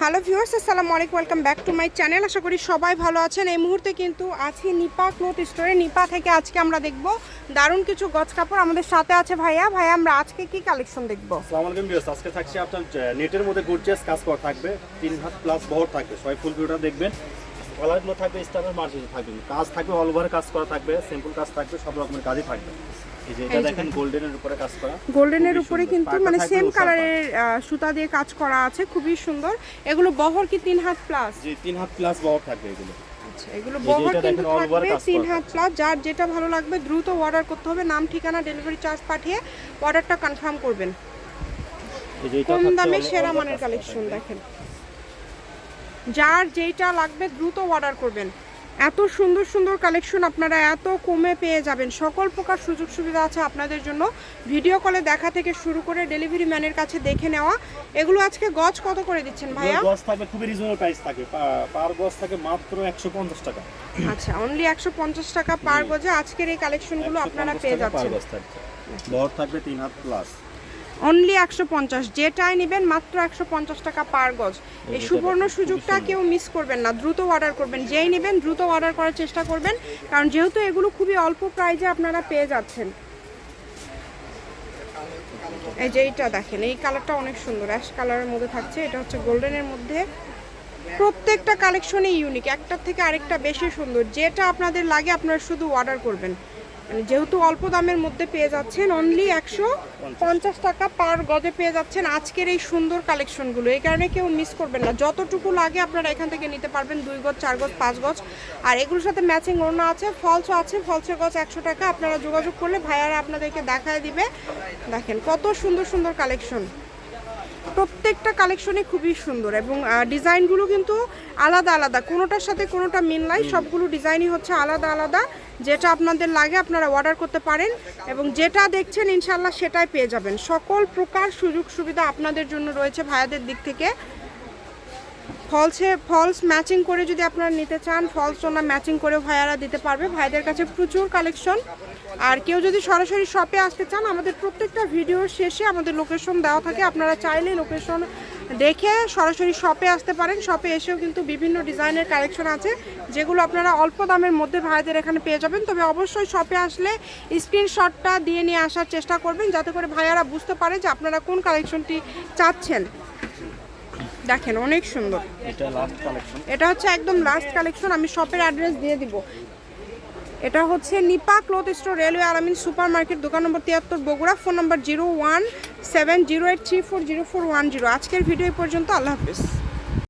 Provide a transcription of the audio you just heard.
Hello viewers, আসসালামু আলাইকুম, welcome back to my channel. আশা করি সবাই ভালো আছেন। এই মুহূর্তে কিন্তু আছি নিপা ক্লোথ স্টোরে। নিপা থেকে আজকে আমরা দেখব দারুণ কিছু গছ কাপড় আমাদের সাথে আছে ভাইয়া। ভাইয়া, আমরা আজকে কি কালেকশন দেখব? আসসালামু আলাইকুম ভিউয়ার্স, আজকে থাকছে আপনার নেটের মধ্যে গর্জিয়াস কাজ করা থাকবে। তিন হাত প্লাস বহর থাকবে। সবাই ফুল ভিডিওটা দেখবেন। কালারগুলো থাকবে স্টারের মার্জিন থাকবে কাজ থাকবে অল ওভার কাজ করা থাকবে সিম্পল কাজ থাকবে সব রকমের কাজই থাকবে। এই যে এটা দেখেন গোল্ডেনের উপরে কাজ করা। গোল্ডেনের উপরে কিন্তু মানে সেম কালারের সুতা দিয়ে কাজ করা আছে খুবই সুন্দর। এগুলো বহর কি তিন হাত প্লাস জি তিন হাত প্লাস বহর থাকবে এগুলো। আচ্ছা এগুলো বহর কিন্তু থাকবে কাজ তিন হাত প্লাস যার যেটা ভালো লাগবে দ্রুত অর্ডার করতে হবে নাম ঠিকানা ডেলিভারি চার্জ পাঠিয়ে অর্ডারটা কনফার্ম করবেন। এই যে এটা কম দামে সেরা মানের কালেকশন দেখেন। যার যেইটা লাগবে দ্রুত অর্ডার করবেন। এত সুন্দর সুন্দর কালেকশন আপনারা এত কমে পেয়ে যাবেন। সকল প্রকার সুযোগ সুবিধা আছে আপনাদের জন্য। ভিডিও কলে দেখা থেকে শুরু করে ডেলিভারি ম্যানের কাছে দেখে নেওয়া। এগুলো আজকে গজ কত করে দিচ্ছেন ভাইয়া? গজ থাকবে খুবই রিজনেবল প্রাইস থাকে। পার গজ থাকে মাত্র একশো পঞ্চাশ টাকা। আচ্ছা অনলি একশো পঞ্চাশ টাকা পার গজে আজকের এই কালেকশনগুলো আপনারা পেয়ে যাচ্ছেন। বহর থাকবে। তিন হাত প্লাস অনলি একশো পঞ্চাশ। যেটাই নেবেন মাত্র একশো পঞ্চাশ টাকা পার গজ। এই সুবর্ণ সুযোগটা কেউ মিস করবেন না। দ্রুত অর্ডার করবেন। যেই নেবেন দ্রুত অর্ডার করার চেষ্টা করবেন। কারণ যেহেতু এগুলো খুবই অল্প প্রাইজে আপনারা পেয়ে যাচ্ছেন। এই যে এইটা দেখেন এই কালারটা অনেক সুন্দর। অ্যাশ কালারের মধ্যে থাকছে। এটা হচ্ছে গোল্ডেনের মধ্যে। প্রত্যেকটা কালেকশনই ইউনিক একটার থেকে আরেকটা বেশি সুন্দর। যেটা আপনাদের লাগে আপনারা শুধু অর্ডার করবেন। যেহেতু অল্প দামের মধ্যে পেয়ে যাচ্ছেন অনলি একশো পঞ্চাশ টাকা পার গজে পেয়ে যাচ্ছেন আজকের এই সুন্দর কালেকশনগুলো এই কারণে কেউ মিস করবেন না। যতটুকু লাগে আপনারা এখান থেকে নিতে পারবেন, দুই গজ, চার গজ, পাঁচ গজ। আর এগুলোর সাথে ম্যাচিং ওড়না আছে ফলসও আছে ফলসের গজ একশো টাকা। আপনারা যোগাযোগ করলে ভাইয়ারা আপনাদেরকে দেখায় দিবে। দেখেন কত সুন্দর সুন্দর কালেকশন প্রত্যেকটা কালেকশনই খুবই সুন্দর এবং ডিজাইনগুলো কিন্তু আলাদা আলাদা। কোনোটার সাথে কোনোটা মিল নাই সবগুলো ডিজাইনই হচ্ছে আলাদা আলাদা। যেটা আপনাদের লাগে আপনারা অর্ডার করতে পারেন এবং যেটা দেখছেন ইনশাল্লাহ সেটাই পেয়ে যাবেন। সকল প্রকার সুযোগ সুবিধা আপনাদের জন্য রয়েছে ভাইয়াদের দিক থেকে। ফলসে ফলস ম্যাচিং করে যদি আপনারা নিতে চান ফলস ওনা ম্যাচিং করে ভাইয়ারা দিতে পারবে। ভাইদের কাছে প্রচুর কালেকশন আর কেউ যদি সরাসরি শপে আসতে চান, আমাদের প্রত্যেকটা ভিডিওর শেষে আমাদের লোকেশন দেওয়া থাকে। আপনারা চাইলে লোকেশন দেখে সরাসরি শপে আসতে পারেন। শপে এসেও কিন্তু বিভিন্ন ডিজাইনের কালেকশন আছে, যেগুলো আপনারা অল্প দামের মধ্যে ভাইদের এখানে পেয়ে যাবেন। তবে অবশ্যই শপে আসলে স্ক্রিনশটটা দিয়ে নিয়ে আসার চেষ্টা করবেন, যাতে করে ভাইয়ারা বুঝতে পারে যে আপনারা কোন কালেকশনটি চাচ্ছেন। দেখেন অনেক সুন্দর। এটা লাস্ট কালেকশন এটা হচ্ছে একদম লাস্ট কালেকশন আমি শপের অ্যাড্রেস দিয়ে দিব। এটা হচ্ছে নিপা ক্লথ স্টোর রেলওয়ে আরামিন সুপার মার্কেট দোকান নম্বর তিয়াত্তর বগুড়া ফোন নম্বর zero one seven zero eight three four zero four one zero. আজকের ভিডিও পর্যন্ত আল্লাহ হাফিজ।